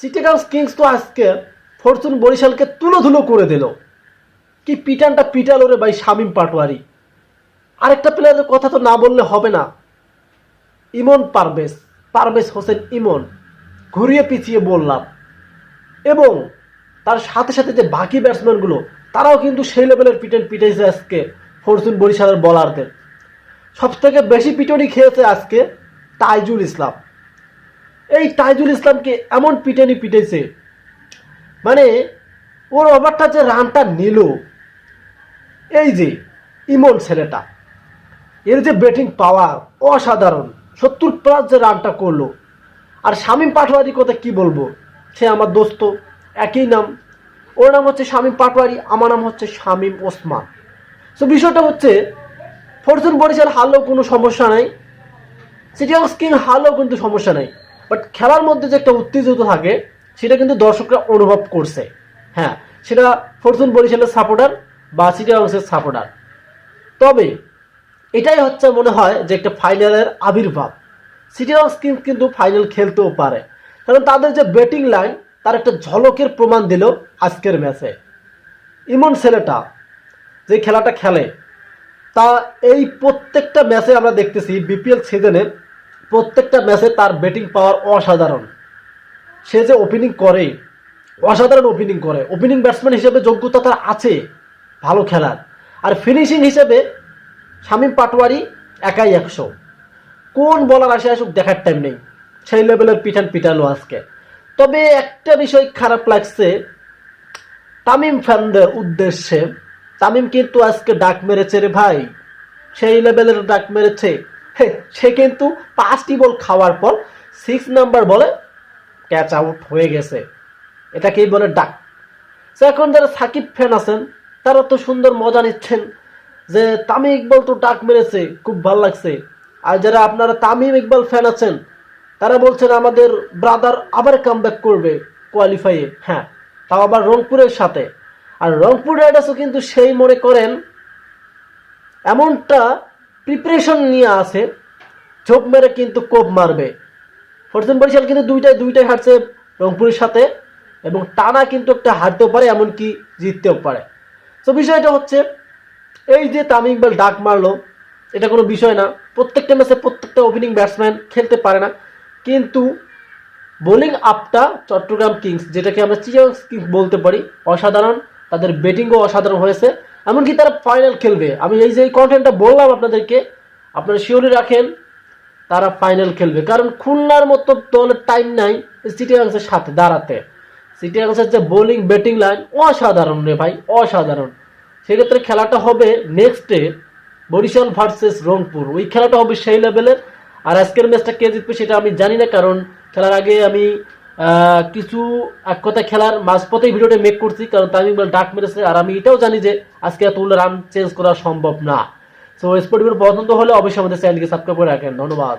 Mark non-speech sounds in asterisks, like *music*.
সিটিগাংস Kings তো আজকে Fortune বরিশালকে তুলো ধুলো করে দিল। কি পিটানটা পিটাল ওরে ভাই শামিম পাটোয়ারি। আরেকটা প্লেয়ারের কথা তো না বললে হবে না। ইমন পারভেজ পারভেজ হোসেন ইমন, ঘুরিয়ে পিছিয়ে বললাম। এবং তার সাথে সাথে যে বাকি ব্যাটসম্যানগুলো তারাও কিন্তু সেই লেভেলের পিটেন পিটাইছে আজকে ফরচুন বরিশালের বলারদের সবথেকে বেশি পিটনি খেয়েছে আজকে তাইজুল ইসলাম। এই তাইজুল ইসলামকে এমন পিটানি পিটেছে। মানে ওর ওভারটা যে রানটা নিল, এই যে ইমন ছেলেটা, এর যে ব্যাটিং পাওয়ার অসাধারণ, সত্তর প্লাস যে রানটা করল। আর শামীম পাটোয়ারি কথা কি বলব? সে আমার দোস্ত, একই নাম। ওর নাম হচ্ছে শামীম পাটোয়ারি, আমার নাম হচ্ছে শামীম ওসমান। তো বিষয়টা হচ্ছে ফরচুন বরিশাল হারলেও কোনো সমস্যা নাই, সিটি অফ কিং হারলেও কিন্তু সমস্যা নাই। বাট খেলার মধ্যে যে একটা উত্তেজিত থাকে, সেটা কিন্তু দর্শকরা অনুভব করছে। হ্যাঁ সেটা ফরচুন বরিশালের সাপোর্টার বা সিটি হাউসের সাপোর্টার তবে এটাই হচ্ছে মনে হয় যে একটা ফাইনালের আবির্ভাব। সিটি অফ কিংস কিন্তু ফাইনাল খেলতেও পারে। কারণ তাদের যে ব্যাটিং লাইন তার একটা ঝলকের প্রমাণ দিল আজকের ম্যাচে ইমন ছেলেটা যে খেলাটা খেলে, তা এই প্রত্যেকটা ম্যাচে আমরা দেখতেছি বিপিএল সিজনে প্রত্যেকটা ম্যাচে তার ব্যাটিং পাওয়ার অসাধারণ। সে যে ওপেনিং করে, অসাধারণ ওপেনিং করে। ওপেনিং ব্যাটসম্যান হিসেবে যোগ্যতা তার আছে, ভালো খেলার। আর ফিনিশিং হিসেবে শামীম পাটোয়ারি একাই একশো। কোন বলার আসে আসুক দেখার টাইম নেই। সেই লেভেলের পিঠান পিটালো আজকে। তবে একটা বিষয় খারাপ লাগছে, তামিম ফ্যানদের উদ্দেশ্যে। তামিম কিন্তু আজকে ডাক মেরেছে রে ভাই। সেই লেভেলের ডাক মেরেছে। *laughs* সে কিন্তু পাঁচটি বল খাওয়ার পর সিক্স নাম্বার বলে ক্যাচ আউট হয়ে গেছে। এটাকেই বলে ডাক তো এখন যারা সাকিব ফ্যান আছেন, তারা তো সুন্দর মজা নিচ্ছেন যে তামিম ইকবাল তো ডাক মেরেছে, খুব ভালো লাগছে। আর যারা আপনারা তামিম ইকবাল ফ্যান আছেন, তারা বলছেন আমাদের ব্রাদার আবার কাম করবে কোয়ালিফাইয়ে হ্যাঁ তাও আবার রংপুরের সাথে। আর রংপুর রাইডার্সও কিন্তু সেই মনে করেন, এমনটা প্রিপারেশন নিয়ে আছে। ঝোপ মেরে কিন্তু কোপ মারবে। ফরচুন বরিশাল কিন্তু দুইটাই দুইটাই হারছে রংপুরের সাথে এবং টানা কিন্তু একটা হারতেও পারে, এমনকি জিততেও পারে। তো বিষয়টা হচ্ছে, এই যে তামিম ইকবাল ডাক মারলো, এটা কোনো বিষয় না। প্রত্যেকটা ম্যাচে প্রত্যেকটা ওপেনিং ব্যাটসম্যান খেলতে পারে না। কিন্তু বোলিং আপটা চট্টগ্রাম কিংস, যেটাকে আমরা চিটাগং কিংস বলতে পারি, অসাধারণ। তাদের ব্যাটিংও অসাধারণ হয়েছে। এমনকি তারা ফাইনাল খেলবে। আমি এই যে কন্টেন্টটা বললাম আপনাদেরকে, আপনারা শিওরি রাখেন, তারা ফাইনাল খেলবে। কারণ খুলনার মতো দলের টাইম নাই সিটিগাংসের সাথে দাঁড়াতে। সিটিগাংসের যে বোলিং ব্যাটিং লাইন অসাধারণ রে ভাই, অসাধারণ। সেক্ষেত্রে খেলাটা হবে next day Barishal versus Rangpur. ওই খেলাটা হবে সেই লেভেলের আর আজকের ম্যাচটা কে জিতবে সেটা আমি জানি না, কারণ খেলার আগে আমি কিছু এক কথা খেলার মাঝপথেই ভিডিওটা মেক করছি, কারণ তামিম ইকবাল ডাক মেরেছে, আর আমি এটাও জানি যে আজকে এত রান চেঞ্জ করা সম্ভব না। সো স্পোর্ট পছন্দ হলে অবশ্যই আমাদের চ্যানেলকে সাবস্ক্রাইব করে রাখেন। ধন্যবাদ।